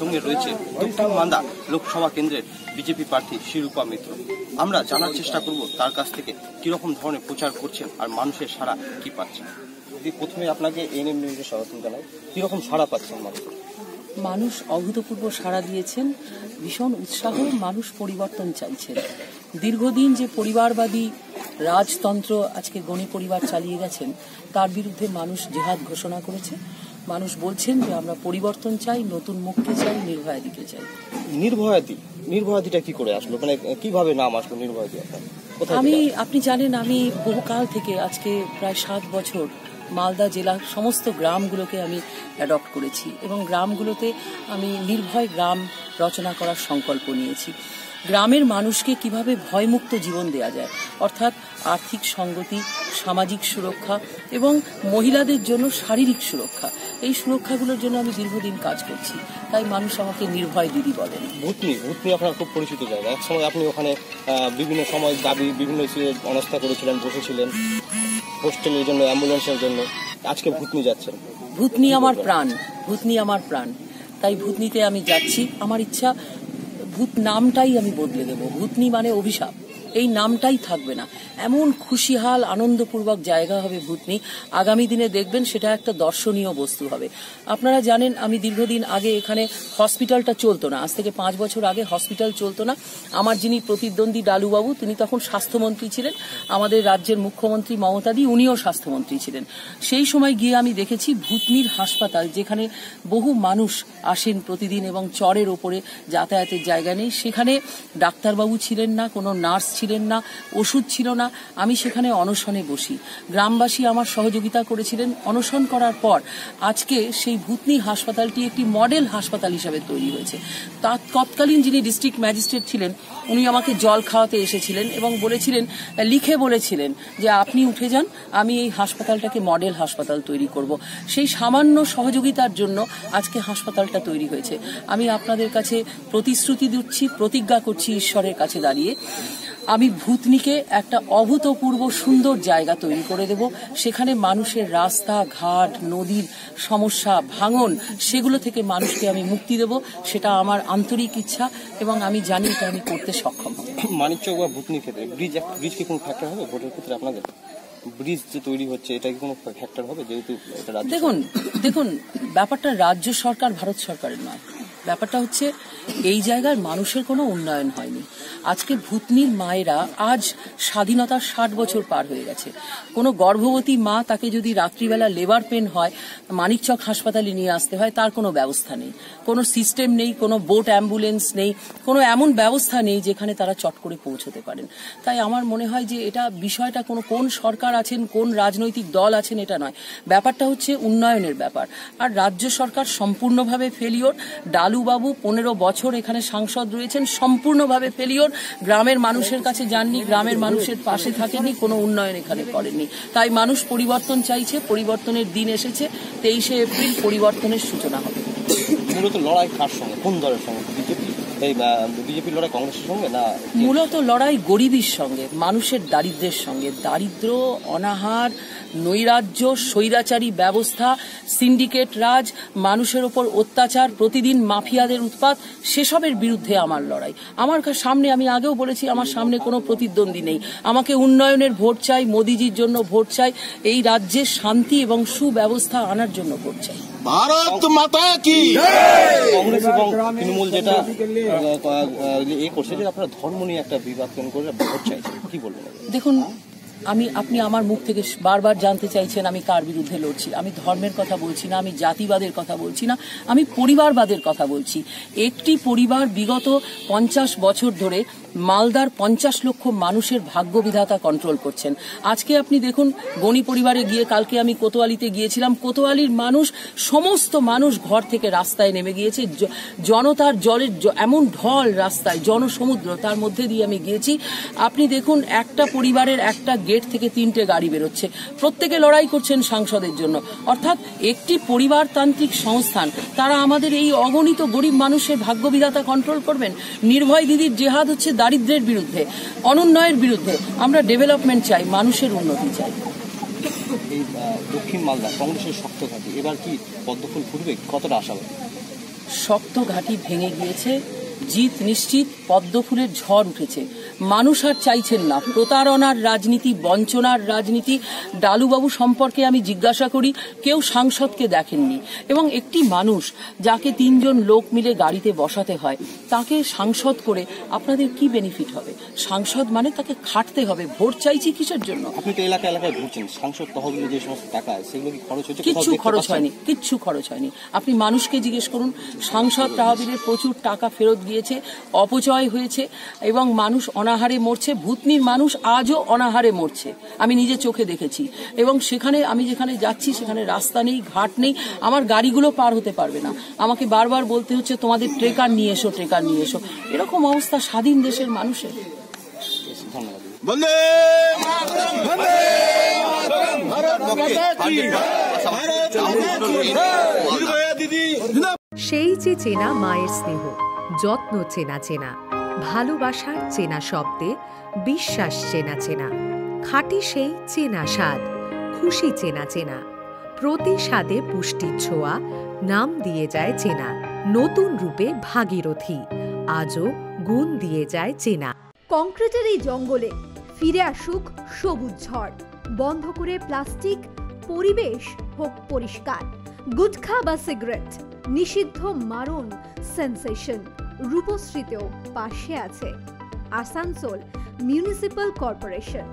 সঙ্গে রয়েছে দক্ষিণ মান্দা লোকসভা কেন্দ্রের বিজেপি প্রার্থী শিরূপা মিত্র। আমরা জানার চেষ্টা করব তার কাছ থেকে কীরকম ধরনের প্রচার করছেন আর মানুষের সাড়া কি পাচ্ছেন। যদি প্রথমে আপনাকে এনএম নিউজে স্বাগত জানাই, কীরকম সাড়া পাচ্ছেন মানুষ? মানুষ অভূতপূর্ব সাড়া দিয়েছেন, ভীষণ উৎসাহ, মানুষ পরিবর্তন চাইছেন। দীর্ঘদিন যে পরিবারবাদী রাজতন্ত্র আজকে গণি পরিবার চালিয়ে গেছেন, তার বিরুদ্ধে মানুষ জেহাদ ঘোষণা করেছে। মানুষ বলছেন যে আমরা পরিবর্তন চাই নতুন মুখকে চাই নির্ভয়াদিকে চাই। নির্ভয়াদি? নির্ভয়াদিটা কি করে আসলো? মানে কীভাবে নাম আসলো নির্ভয়াদি আমি আপনি জানেন আমি বহুকাল থেকে আজকে প্রায় সাত বছর মালদা জেলার সমস্ত গ্রামগুলোকে আমি অ্যাডপ্ট করেছি এবং গ্রামগুলোতে আমি নির্ভয় গ্রাম রচনা করার সংকল্প নিয়েছি। গ্রামের মানুষকে কীভাবে ভয়মুক্ত জীবন দেওয়া যায়? অর্থাৎ আর্থিক সঙ্গতি সামাজিক সুরক্ষা এবং মহিলাদের জন্য শারীরিক সুরক্ষা। এই সুরক্ষাগুলোর জন্য আমি দীর্ঘদিন কাজ করছি। তাই মানুষ আমাকে নির্ভয় দিদি বলেন। ভূতনি ভূতনি আপনার খুব পরিচিত জায়গা। এক সময় আপনি ওখানে বিভিন্ন সময় দাবি বিভিন্ন অনাস্থা করেছিলেন বসেছিলেন হোস্টেলের জন্য অ্যাম্বুলেন্সের জন্য। আজকে ভূতনি যাচ্ছেন। ভূতনি আমার প্রাণ ভূতনি আমার প্রাণ। তাই ভূতনিতে আমি যাচ্ছি। আমার ইচ্ছা ভূত নামটাই আমি বদলে দেবো। ভূতনি মানে অভিশাপ। এই নামটাই থাকবে না। এমন খুশিহাল, আনন্দপূর্বক জায়গা হবে ভূতনি। আগামী দিনে দেখবেন সেটা একটা দর্শনীয় বস্তু হবে। আপনারা জানেন, আমি দীর্ঘদিন আগে এখানে হসপিটালটা চলতো না। আজ থেকে পাঁচ বছর আগে হসপিটাল চলতো না। আমার যিনি প্রতিদ্বন্দ্বী ডালুবাবু, তিনি তখন স্বাস্থ্যমন্ত্রী ছিলেন। আমাদের রাজ্যের মুখ্যমন্ত্রী মমতাদি উনিও স্বাস্থ্যমন্ত্রী ছিলেন। সেই সময় গিয়ে আমি দেখেছি ভূতনির হাসপাতাল, যেখানে বহু মানুষ আসেন প্রতিদিন এবং চরের ওপরে যাতায়াতের জায়গা নেই। সেখানে ডাক্তারবাবু ছিলেন না, কোনো নার্স ছিলেন না, ওষুধ ছিল না, আমি সেখানে অনশনে বসি। গ্রামবাসী আমার সহযোগিতা করেছিলেন অনশন করার পর। আজকে সেই ভূতনি হাসপাতালটি একটি মডেল হাসপাতাল হিসাবে তৈরি হয়েছে। তার তৎকালীন যিনি ডিস্ট্রিক্ট ম্যাজিস্ট্রেট ছিলেন, উনি আমাকে জল খাওয়াতে এসেছিলেন এবং বলেছিলেন, লিখে বলেছিলেন যে আপনি উঠে যান, আমি এই হাসপাতালটাকে মডেল হাসপাতাল তৈরি করব। সেই সামান্য সহযোগিতার জন্য আজকে হাসপাতালটা তৈরি হয়েছে। আমি আপনাদের কাছে প্রতিশ্রুতি দিচ্ছি, প্রতিজ্ঞা করছি ঈশ্বরের কাছে দাঁড়িয়ে। আমি ভূতনিকে একটা অভূতপূর্ব সুন্দর জায়গা তৈরি করে দেব। সেখানে মানুষের রাস্তা ঘাট নদীর সমস্যা ভাঙন সেগুলো থেকে মানুষকে আমি মুক্তি দেব। সেটা আমার আন্তরিক ইচ্ছা এবং আমি জানি এটা আমি করতে সক্ষম হব। মানিকচক বা ভূতনি ক্ষেত্রে ব্রিজ ব্রিজ কি কোনো ফ্যাক্টর হবে? ভোটের ক্ষেত্রে আপনাদের? ব্রিজ যে তৈরি হচ্ছে এটা কি কোনো ফ্যাক্টর হবে? যেহেতু দেখুন দেখুন ব্যাপারটা রাজ্য সরকার ভারত সরকারের নয়। ব্যাপারটা হচ্ছে, এই জায়গার মানুষের কোনো উন্নয়ন হয়নি। আজকে ভূতনির মায়েরা আজ স্বাধীনতার ষাট বছর পার হয়ে গেছে। কোনো গর্ভবতী মা তাকে যদি রাত্রিবেলা লেবার পেন হয়, মানিকচক হাসপাতালে নিয়ে আসতে হয়, তার কোনো ব্যবস্থা নেই। কোনো সিস্টেম নেই, কোনো বোট অ্যাম্বুলেন্স নেই, কোনো এমন ব্যবস্থা নেই যেখানে তারা চট করে পৌঁছতে পারেন। তাই আমার মনে হয় যে এটা বিষয়টা কোনো, কোন সরকার আছেন, কোন রাজনৈতিক দল আছেন, এটা নয়। ব্যাপারটা হচ্ছে উন্নয়নের ব্যাপার। আর রাজ্য সরকার সম্পূর্ণভাবে ফেলিওর ডালুবাবু পনেরো বছর এখানে সাংসদ রয়েছেন সম্পূর্ণভাবে ফেলিওর গ্রামের মানুষের কাছে যাননি গ্রামের মানুষের পাশে থাকেননি কোনো উন্নয়ন এখানে করেননি। তাই মানুষ পরিবর্তন চাইছে পরিবর্তনের দিন এসেছে তেইশে এপ্রিল পরিবর্তনের সূচনা হবে। মূলত লড়াই কার সঙ্গে? কোন দলের সঙ্গে? বিজেপি? এই বিজেপির লড়াই কংগ্রেসের সঙ্গে না মূলত লড়াই গরিবীর সঙ্গে মানুষের দারিদ্র্যের সঙ্গে। দারিদ্র অনাহার নৈরাজ্য স্বৈরাচারী ব্যবস্থা সিন্ডিকেট রাজ মানুষের ওপর অত্যাচার প্রতিদিন মাফিয়াদের উৎপাত সেসবের বিরুদ্ধে আমার লড়াই। আমার সামনে আমি আগেও বলেছি আমার সামনে কোনো প্রতিদ্বন্দ্বী নেই। আমাকে উন্নয়নের ভোট চাই মোদিজির জন্য ভোট চাই এই রাজ্যে শান্তি এবং সুব্যবস্থা আনার জন্য ভোট চাই। ভারত মাতা কি? কংগ্রেস এবং তৃণমূল যেটা এ ইয়ে করছে যে আপনারা ধর্ম নিয়ে একটা বিবাদ করে ভোট চাইছে কি বলবেন? দেখুন আমি, আপনি আমার মুখ থেকে বারবার জানতে চাইছেন আমি কার বিরুদ্ধে লড়ছি। আমি ধর্মের কথা বলছি না, আমি জাতিবাদের কথা বলছি না, আমি পরিবারবাদের কথা বলছি। একটি পরিবার বিগত পঞ্চাশ বছর ধরে মালদার পঞ্চাশ লক্ষ মানুষের ভাগ্য বিধাতা কন্ট্রোল করছেন। আজকে আপনি দেখুন গণি পরিবারে গিয়ে কালকে আমি কোতোয়ালিতে গিয়েছিলাম। কোতোয়ালির মানুষ, সমস্ত মানুষ ঘর থেকে রাস্তায় নেমে গিয়েছে। জনতার জলের এমন ঢল রাস্তায়, জনসমুদ্র, তার মধ্যে দিয়ে আমি গিয়েছি। আপনি দেখুন, একটা পরিবারের একটা গেট থেকে তিনটে গাড়ি বেরোচ্ছে। প্রত্যেকে লড়াই করছেন সাংসদের জন্য। অর্থাৎ একটি পরিবারতান্ত্রিক সংস্থান, তারা আমাদের এই অগণিত গরিব মানুষের ভাগ্যবিধাতা কন্ট্রোল করবেন? নির্ভয় দিদির জেহাদ হচ্ছে দারিদ্র্যের বিরুদ্ধে অনুন্নয়ের বিরুদ্ধে আমরা ডেভেলপমেন্ট চাই মানুষের উন্নতি চাই। এই দক্ষিণ মালদা কংগ্রেসের শক্ত ঘাঁটি এবার কি পদ্মফুল ফুটবে? কতটা আশাবাদী? শক্ত ঘাঁটি ভেঙে গিয়েছে জিত নিশ্চিত পদ্মফুলের ঝড় উঠেছে। মানুষ আর চাইছেন না। প্রতারণার রাজনীতি বঞ্চনার রাজনীতি। ডালুবাবু সম্পর্কে আমি জিজ্ঞাসা করি কেউ সাংসদকে দেখেননি। এবং একটি মানুষ যাকে তিনজন লোক মিলে গাড়িতে বসাতে হয় তাকে সাংসদ করে আপনাদের কি বেনিফিট হবে? সাংসদ মানে তাকে খাটতে হবে। ভোট চাইছি কিসের জন্য? আপনি তো এলাকা এলাকায় ঘুরছেন সাংসদ তহবিলে যে সমস্ত টাকা ঘুরছেন কি খরচ হচ্ছে? কিচ্ছু খরচ হয়নি কিচ্ছু খরচ হয়নি। আপনি মানুষকে জিজ্ঞেস করুন সাংসদ তহবিলের প্রচুর টাকা ফেরত গিয়েছে অপচয় হয়েছে এবং মানুষ অনাহারে মরছে ভূতনির মানুষ আজও অনাহারে মরছে। আমি নিজে চোখে দেখেছি। এবং সেখানে আমি যেখানে যাচ্ছি সেখানে রাস্তা নেই ঘাট নেই আমার গাড়িগুলো পার হতে পারবে না। আমাকে বারবার বলতে হচ্ছে তোমাদের ট্রেকার নিয়ে এসো ট্রেকার নিয়ে এসো। এরকম অবস্থা স্বাধীন দেশের মানুষের। সেই যে চেনা মায়ের স্নেহ যত্ন চেনা চেনা। ভালোবাসার চেনা শব্দে বিশ্বাস চেনা চেনা। খাঁটি সেই চেনা স্বাদ, খুশি চেনা চেনা। প্রতি স্বাদে পুষ্টির ছোঁয়া, নাম দিয়ে যায় চেনা। নতুন রূপে ভাগীরথী, আজও গুণ দিয়ে যায় চেনা। কংক্রিটের এই জঙ্গলে ফিরে আসুক সবুজ ঝড়। বন্ধ করে প্লাস্টিক, পরিবেশ হোক পরিষ্কার। গুটখা বা সিগারেট, নিষিদ্ধ মারণ, সেন্সেশন। রূপশ্রীতেও পাশে আছে আসানসোল মিউনিসিপ্যাল কর্পোরেশন।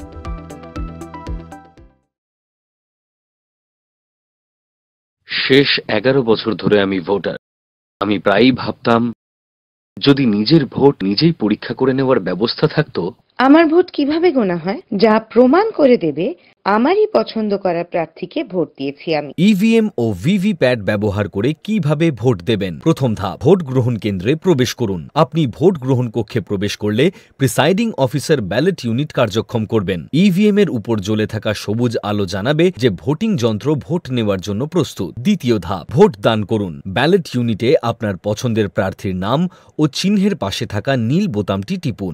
শেষ এগারো বছর ধরে আমি ভোটার। আমি প্রায়ই ভাবতাম, যদি নিজের ভোট নিজেই পরীক্ষা করে নেওয়ার ব্যবস্থা থাকতো আমার ভোট কীভাবে গোনা হয়, যা প্রমাণ করে দেবে, আমারই পছন্দ করা প্রার্থীকে ভোট দিয়েছি আমি। ইভিএম ও ভিভিপ্যাট ব্যবহার করে কীভাবে ভোট দেবেন? প্রথম ধাপ, ভোট গ্রহণ কেন্দ্রে প্রবেশ করুন। আপনি ভোট গ্রহণ কক্ষে প্রবেশ করলে প্রিসাইডিং অফিসার ব্যালট ইউনিট কার্যক্ষম করবেন। ইভিএম এর উপর জ্বলে থাকা সবুজ আলো জানাবে যে ভোটিং যন্ত্র ভোট নেওয়ার জন্য প্রস্তুত। দ্বিতীয় ধাপ, ভোট দান করুন। ব্যালট ইউনিটে আপনার পছন্দের প্রার্থীর নাম ও চিহ্নের পাশে থাকা নীল বোতামটি টিপুন।